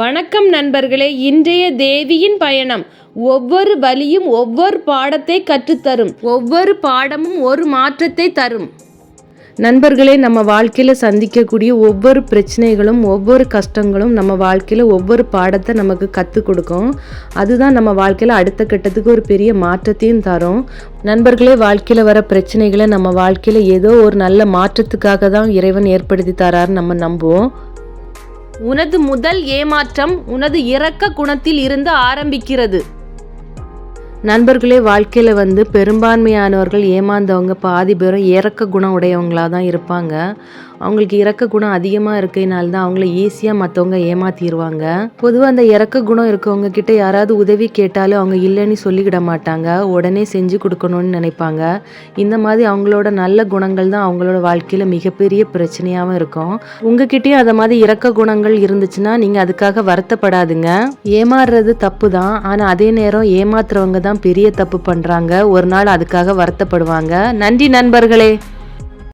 வணக்கம் நண்பர்களே இன்றைய தேவியின் பயணம் ஒவ்வொரு வழியும் ஒவ்வொரு பாடத்தை கற்றுத்தரும் ஒவ்வொரு பாடமும் ஒரு மாற்றத்தை தரும். நண்பர்களே நம்ம வாழ்க்கையில் சந்திக்கக்கூடிய ஒவ்வொரு பிரச்சனைகளும் ஒவ்வொரு கஷ்டங்களும் நம்ம வாழ்க்கையில் ஒவ்வொரு பாடத்தை நமக்கு கற்றுக் கொடுக்கும். அதுதான் நம்ம வாழ்க்கையில் அடுத்த கட்டத்துக்கு ஒரு பெரிய மாற்றத்தையும் தரும். நண்பர்களே வாழ்க்கையில் வர பிரச்சனைகளை நம்ம வாழ்க்கையில் ஏதோ ஒரு நல்ல மாற்றத்துக்காக தான் இறைவன் ஏற்படுத்தி தராருன்னு நம்ம நம்புவோம். உனது முதல் ஏமாற்றம் உனது இரக்க குணத்தில் இருந்து ஆரம்பிக்கிறது. நண்பர்களே வாழ்க்கையில் வந்து பெரும்பான்மையானவர்கள் ஏமாந்தவங்க பாதி பேரும் இறக்க குணம் உடையவங்களாக தான் இருப்பாங்க. அவங்களுக்கு இறக்க குணம் அதிகமாக இருக்கையினால தான் அவங்கள ஈஸியாக மற்றவங்க ஏமாத்திடுவாங்க பொதுவாக அந்த இறக்க குணம் இருக்கவங்க கிட்ட யாராவது உதவி கேட்டாலும் அவங்க இல்லைன்னு சொல்லிக்கிட மாட்டாங்க. உடனே செஞ்சு கொடுக்கணும்னு நினைப்பாங்க. இந்த மாதிரி அவங்களோட நல்ல குணங்கள் தான் அவங்களோட வாழ்க்கையில் மிகப்பெரிய பிரச்சனையாகவும் இருக்கும். உங்ககிட்டயும் அதை மாதிரி இறக்க குணங்கள் இருந்துச்சுன்னா நீங்கள் அதுக்காக வருத்தப்படாதுங்க. ஏமாறுறது தப்பு தான் ஆனால் அதே நேரம் ஏமாத்துறவங்க தான் பெரிய தப்பு பண்ணுறாங்க ஒரு நாள் அதுக்காக வருத்தப்படுவாங்க. நன்றி நண்பர்களே.